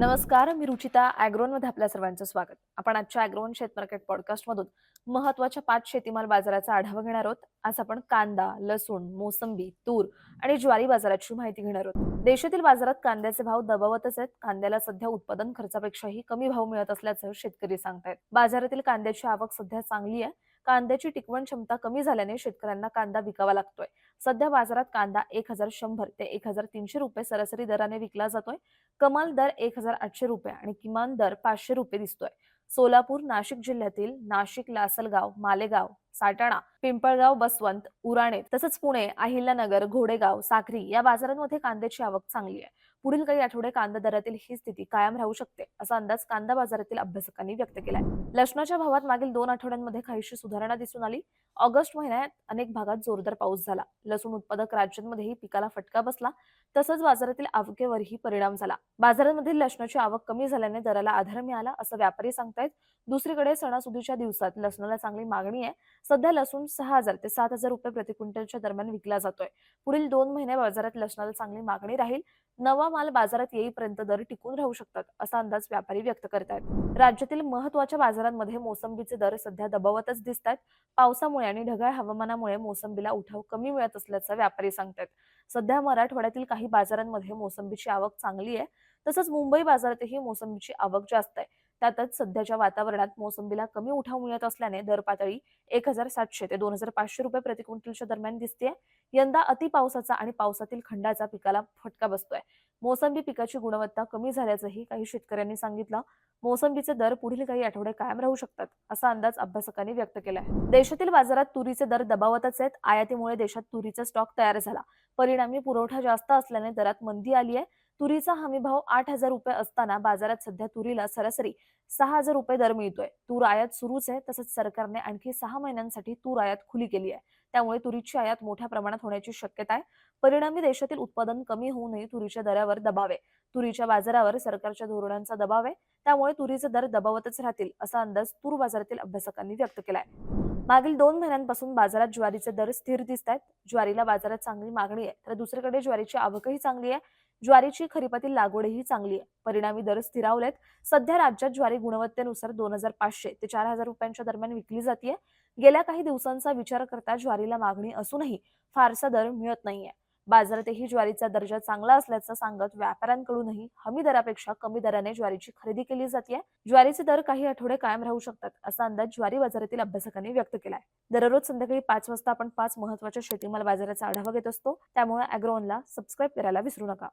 नमस्कार मी रुचिता अॅग्रोनमध्ये आपल्या सर्वांचं स्वागत. आपण आजच्या अॅग्रोन शेत मार्केट पॉडकास्ट मधून महत्त्वाच्या पाच शेतीमाल बाजाराचा आढावा घेणार आहोत. आज आपण कांदा लसूण मोसंबी तूर आणि ज्वारी बाजाराची माहिती घेणार आहोत. देशातील बाजारात कांद्याचे भाव दबावतच आहेत. कांद्याला सध्या उत्पादन खर्चापेक्षाही कमी भाव मिळत असल्याचं शेतकरी सांगतायत. बाजारातील कांद्याची आवक सध्या चांगली आहे. कांद्याची टिकवण क्षमता कमी झाल्याने शेतकऱ्यांना कांदा विकावा लागतोय. सध्या बाजारात कांदा एक हजार शंभर ते एक हजार तीनशे रुपये सरासरी दराने विकला जातोय. कमाल दर एक हजार आठशे रुपये आणि किमान दर पाचशे रुपये दिसतोय. सोलापूर नाशिक जिल्ह्यातील नाशिक लासलगाव मालेगाव साटाणा पिंपळगाव बसवंत उराणे तसंच पुणे अहिल्यानगर घोडेगाव साखरी या बाजारांमध्ये कांद्याची आवक चांगली आहे. पुढील काही आठवडे कांदा दरातील ही स्थिती कायम राहू शकते असा अंदाज कांदा बाजारातील अभ्यासकांनी व्यक्त केलाय. लसणाच्या भावात मागील दोन आठवड्यांमध्ये काहीशी सुधारणा दिसून आली. ऑगस्ट महिन्यात अनेक भागात जोरदार पाऊस झाला. लसूण उत्पादक राज्यांमध्येही पिकाला फटका बसला. तसंच बाजारातील आवकेवरही परिणाम झाला. बाजारांमधील लसणाची आवक कमी झाल्याने दराला आधार मिळाला असं व्यापारी सांगतायत. दुसरीकडे सणासुदीच्या दिवसात लसणाला चांगली मागणी आहे. सध्या लसूण सहा हजार ते सात हजार रुपये प्रति क्विंटलच्या दरम्यान विकला जातोय. पुढील दोन महिने बाजारात लसणाला चांगली मागणी राहील. नवा माल बाजारात येईपर्यंत दर टिकून राहू शकतात असा अंदाज व्यापारी व्यक्त करतायत. राज्यातील महत्त्वाच्या बाजारांमध्ये मोसंबीचे दर सध्या दबावतच दिसतात पावसामुळे आणि ढगाळ हवामानामुळे मोसंबीला उठाव कमी मिळत असल्याचं व्यापारी सांगतात. सध्या मराठवाड्यातील काही बाजारांमध्ये मोसंबीची आवक चांगली आहे. तसंच मुंबई बाजारातही मोसंबीची आवक जास्त आहे. त्यातच सध्याच्या वातावरणात मोसंबीला कमी उठाव मिळत असल्याने दर पातळी एक हजार सातशे ते दोन हजार पाचशे रुपये प्रति क्विंटलच्या दरम्यान दिसते यंदा अति पावसाचा आणि पावसातील खंडाचा पिकाला फटका बसतोय. मोसंबी पिकाची गुणवत्ता कमी झाल्याचंही काही शेतकऱ्यांनी सांगितलं. मोसंबीचे दर पुढील काही आठवडे कायम राहू शकतात असा अंदाज अभ्यासकांनी व्यक्त केला आहे देशातील बाजारात तुरीचे दर दबावतच आहेत. आयातीमुळे देशात तुरीचा स्टॉक तयार झाला. परिणामी पुरवठा जास्त असल्याने दरात मंदी आली आहे तुरीचा हमी भाव आठ हजार रुपये असताना बाजारात सध्या तुरीला सरासरी सहा हजार रुपये दर मिळतोय. तूर आयात सुरूच आहे तसंच सरकारने आणखी सहा महिन्यांसाठी तूर आयात खुली केली आहे. त्यामुळे तुरीची आयात मोठ्या प्रमाणात होण्याची शक्यता आहे. परिणामी देशातील उत्पादन कमी होऊ नये तुरीच्या दरावर दबाव आहे. तुरीच्या बाजारावर सरकारच्या धोरणांचा दबाव आहे. त्यामुळे तुरीचे दर दबावतच राहतील असा अंदाज तूर बाजारातील अभ्यासकांनी व्यक्त केलाय मागील दोन महिन्यांपासून बाजारात ज्वारीचे दर स्थिर दिसत आहेत. ज्वारीला बाजारात चांगली मागणी आहे. तर दुसरीकडे ज्वारीची आवकही चांगली आहे. ज्वारीची खरीपातील लागवडही चांगली आहे. परिणामी दर स्थिरावलेत सध्या राज्यात ज्वारी गुणवत्तेनुसार दोन हजार पाचशे ते चार हजार रुपयांच्या दरम्यान विकली जाते गेल्या काही दिवसांचा विचार करता ज्वारीला मागणी असूनही फारसा दर मिळत नाहीये. बाजारातही ज्वारीचा दर्जा चांगला असल्याचं सांगत व्यापाऱ्यांकडूनही हमी दरापेक्षा कमी दराने ज्वारीची खरेदी केली जाते ज्वारीचे दर काही आठवडे कायम राहू शकतात असा अंदाज ज्वारी बाजारातील अभ्यासकांनी व्यक्त केलाय. दररोज संध्याकाळी पाच वाजता आपण पाच महत्त्वाच्या शेतीमाल बाजाराचा आढावा घेत असतो. त्यामुळे अॅग्रोनला सबस्क्राईब करायला विसरू नका.